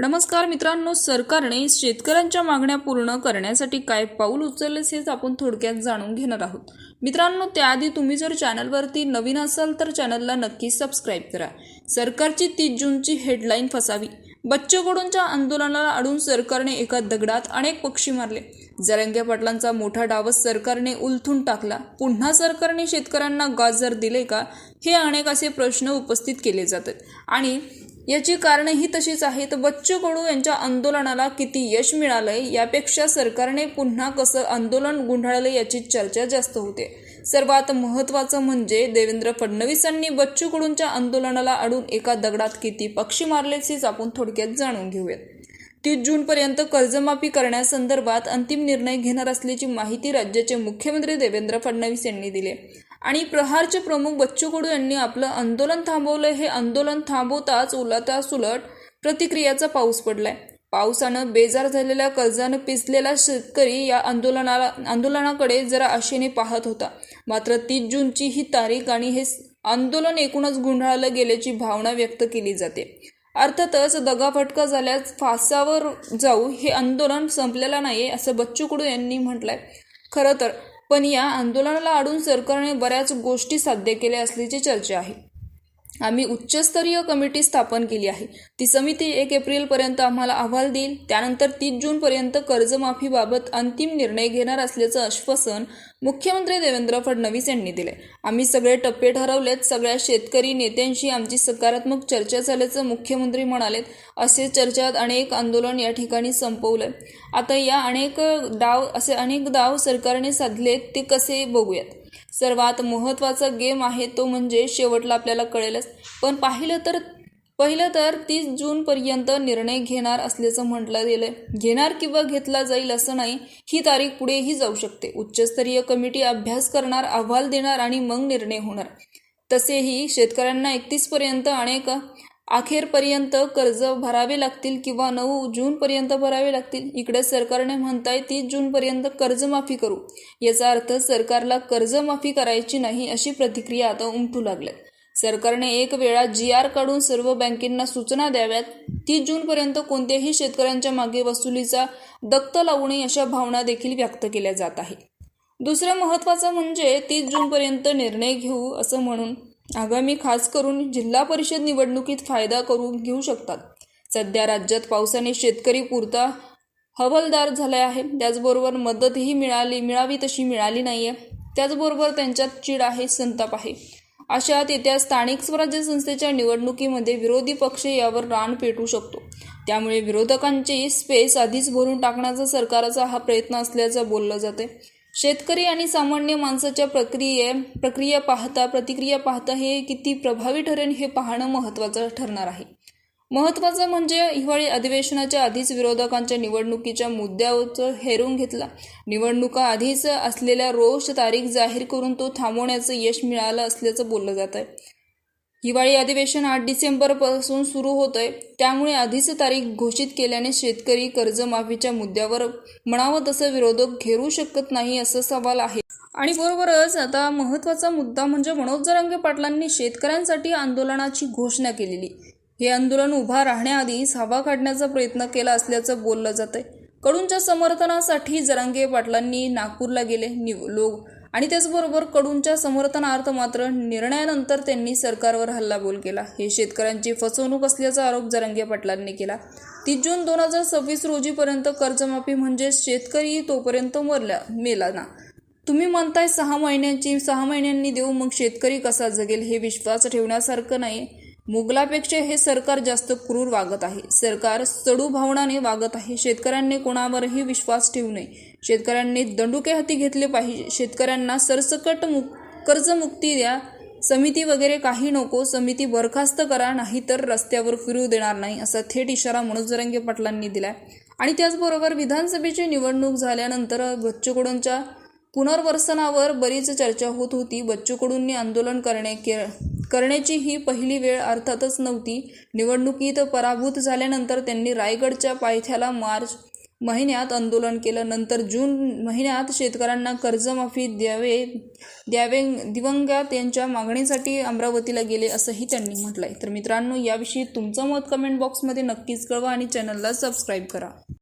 नमस्कार मित्रांनो सरकारने शेतकऱ्यांच्या मागण्या पूर्ण करण्यासाठी काय पाऊल उचललेस हेच आपण थोडक्यात जाणून घेणार आहोत. मित्रांनो त्याआधी तुम्ही जर चॅनलवरती नवीन असाल तर चॅनलला नक्की सबस्क्राईब करा. सरकारची तीस जूनची हेडलाईन फसावी. बच्चूकडूंच्या आंदोलनाला अडून सरकारने एका दगडात अनेक पक्षी मारले. जरंगे पाटलांचा मोठा डावस सरकारने उलथून टाकला. पुन्हा सरकारने शेतकऱ्यांना गाजर दिले का? हे अनेक असे प्रश्न उपस्थित केले जातात. आणि याची कारणंही तशीच आहेत. बच्चू कडू यांच्या आंदोलनाला किती यश मिळालंय यापेक्षा सरकारने पुन्हा कसं आंदोलन गुंडाळलं याची चर्चा जास्त होते. सर्वात महत्त्वाचं म्हणजे देवेंद्र फडणवीसांनी बच्चू कडूंच्या आंदोलनाला अडून एका दगडात किती पक्षी मारलेच हेच आपण थोडक्यात जाणून घेऊयात. तीस जूनपर्यंत कर्जमाफी करण्यासंदर्भात अंतिम निर्णय घेणार असल्याची माहिती राज्याचे मुख्यमंत्री देवेंद्र फडणवीस यांनी दिली आणि प्रहारचे प्रमुख बच्चू कडू यांनी आपलं आंदोलन थांबवलं हे आंदोलन थांबवताच उलटासुलट प्रतिक्रियाचा पाऊस पडलाय. पावसानं बेजार झालेल्या कर्जानं पिसलेला शेतकरी या आंदोलनाला आंदोलनाकडे जरा आशेने पाहत होता. मात्र तीस जूनची ही तारीख आणि हे आंदोलन एकूणच गुंडाळलं गेल्याची भावना व्यक्त केली जाते. अर्थातच दगाफटका झाल्यास फासावर जाऊ हे आंदोलन संपलेलं नाही असं बच्चू कडू यांनी म्हटलंय. खरं तर पण या आंदोलनाला अडून सरकारने बऱ्याच गोष्टी साध्य केल्या असल्याची चर्चा आहे. आम्ही उच्चस्तरीय कमिटी स्थापन केली आहे. ती समिती एक एप्रिलपर्यंत आम्हाला अहवाल देईल. त्यानंतर तीस जूनपर्यंत कर्जमाफीबाबत अंतिम निर्णय घेणार असल्याचं आश्वासन मुख्यमंत्री देवेंद्र फडणवीस यांनी दिले आम्ही सगळे टप्पे ठरवलेत. सगळ्या शेतकरी नेत्यांशी आमची सकारात्मक चर्चा झाल्याचं मुख्यमंत्री म्हणालेत. असे चर्चेत अनेक आंदोलन या ठिकाणी संपवलं आता या अनेक डाव असे अनेक डाव सरकारने साधलेत ते कसे बघूयात? सर्वात महत्त्वाचा गेम आहे तो म्हणजे शेवटला आपल्याला कळेलच. पण पाहिलं तर पहिलं तर तीस जूनपर्यंत निर्णय घेणार असल्याचं म्हटलं गेलं घेणार किंवा घेतला जाईल असं नाही ही तारीख पुढेही जाऊ शकते. उच्चस्तरीय कमिटी अभ्यास करणार अहवाल देणार आणि मग निर्णय होणार. तसेही शेतकऱ्यांना एकतीसपर्यंत अनेक अखेरपर्यंत कर्ज भरावे लागतील किंवा नऊ जूनपर्यंत भरावे लागतील. इकडे सरकारने म्हणताय तीस जूनपर्यंत कर्जमाफी करू. याचा अर्थ सरकारला कर्जमाफी करायची नाही अशी प्रतिक्रिया आता उमटू लागल्या सरकारने एक वेळा जी आर काढून सर्व बँकेंना सूचना द्याव्यात. तीस जूनपर्यंत कोणत्याही शेतकऱ्यांच्या मागे वसुलीचा दक्त लावू नये अशा भावना देखील व्यक्त केल्या जात आहे दुसरं महत्त्वाचं म्हणजे तीस जूनपर्यंत निर्णय घेऊ असं म्हणून आगामी खास करून जिल्हा परिषद निवडणुकीत फायदा करून घेऊ शकतात. सध्या राज्यात पावसाने शेतकरी पुरता हवलदार झाला आहे. त्याचबरोबर मदतही मिळाली मिळावी तशी मिळाली नाही आहे त्याचबरोबर त्यांच्यात चीड आहे संताप आहे. अशात येत्या स्थानिक स्वराज्य संस्थेच्या निवडणुकीमध्ये विरोधी पक्ष यावर रान पेटू शकतो. त्यामुळे विरोधकांची स्पेस आधीच भरून टाकण्याचा सरकारचा हा प्रयत्न असल्याचं बोललं जाते शेतकरी आणि सामान्य माणसाच्या प्रक्रिये प्रक्रिया पाहता प्रतिक्रिया पाहता हे किती प्रभावी ठरेल हे पाहणं महत्त्वाचं ठरणार आहे. महत्त्वाचं म्हणजे हिवाळी अधिवेशनाच्या आधीच विरोधकांच्या निवडणुकीच्या मुद्द्याचं हेरून घेतला. निवडणुका आधीच असलेल्या रोष तारीख जाहीर करून तो थांबवण्याचं यश मिळालं असल्याचं बोललं जात आहे हिवाळी अधिवेशन आठ डिसेंबरपासून सुरू होत आहे त्यामुळे आधीच तारीख घोषित केल्याने शेतकरी कर्जमाफीच्या मुद्द्यावर म्हणावं तसं विरोधक घेरू शकत नाही असं सवाल आहे. आणि बरोबरच आता महत्त्वाचा मुद्दा म्हणजे मनोज जरांगे पाटलांनी शेतकऱ्यांसाठी आंदोलनाची घोषणा केलेली. हे आंदोलन उभा राहण्याआधीच हवा काढण्याचा प्रयत्न केला असल्याचं बोललं जातंय. कडूंच्या समर्थनासाठी जरांगे पाटलांनी नागपूरला गेले निव लोक आणि त्याचबरोबर कडूंच्या समर्थनार्थ मात्र निर्णयानंतर त्यांनी सरकारवर हल्लाबोल केला. हे शेतकऱ्यांची फसवणूक असल्याचा आरोप जरांगे पाटलांनी केला. तीस जून दोन हजार सव्वीस रोजीपर्यंत कर्जमाफी म्हणजे शेतकरी तोपर्यंत मरला मेला ना तुम्ही म्हणताय सहा महिन्यांची सहा महिन्यांनी देऊ मग शेतकरी कसा जगेल हे विश्वास ठेवण्यासारखं नाही मुघलापेक्षा हे सरकार जास्त क्रूर वागत आहे. सरकार चडू भावनाने वागत आहे. शेतकऱ्यांनी कोणावरही विश्वास ठेवू नये. शेतकऱ्यांनी दंडुके हाती घेतले पाहिजे. शेतकऱ्यांना सरसकट मुक कर्जमुक्ती द्या. समिती वगैरे काही नको. समिती बरखास्त करा. नाही तर रस्त्यावर फिरू देणार नाही असा थेट इशारा मनोज जरंगे पाटलांनी दिला आणि त्याचबरोबर विधानसभेची निवडणूक झाल्यानंतर बच्चू कडूंच्या पुनर्वसनावर बरीच चर्चा होत होती. बच्चू कडूंनी आंदोलन करणे के करण्याची ही पहिली वेळ अर्थातच नव्हती. निवडणुकीत पराभूत झाल्यानंतर त्यांनी रायगडच्या पायथ्याला मार्च महिन्यात आंदोलन केलं. नंतर जून महिन्यात शेतकऱ्यांना कर्जमाफी द्यावे द्यावे दिवंगत यांच्या मागणीसाठी अमरावतीला गेले असंही त्यांनी म्हटलंय. तर मित्रांनो याविषयी तुमचं मत कमेंट बॉक्समध्ये नक्कीच कळवा आणि चॅनलला सबस्क्राईब करा.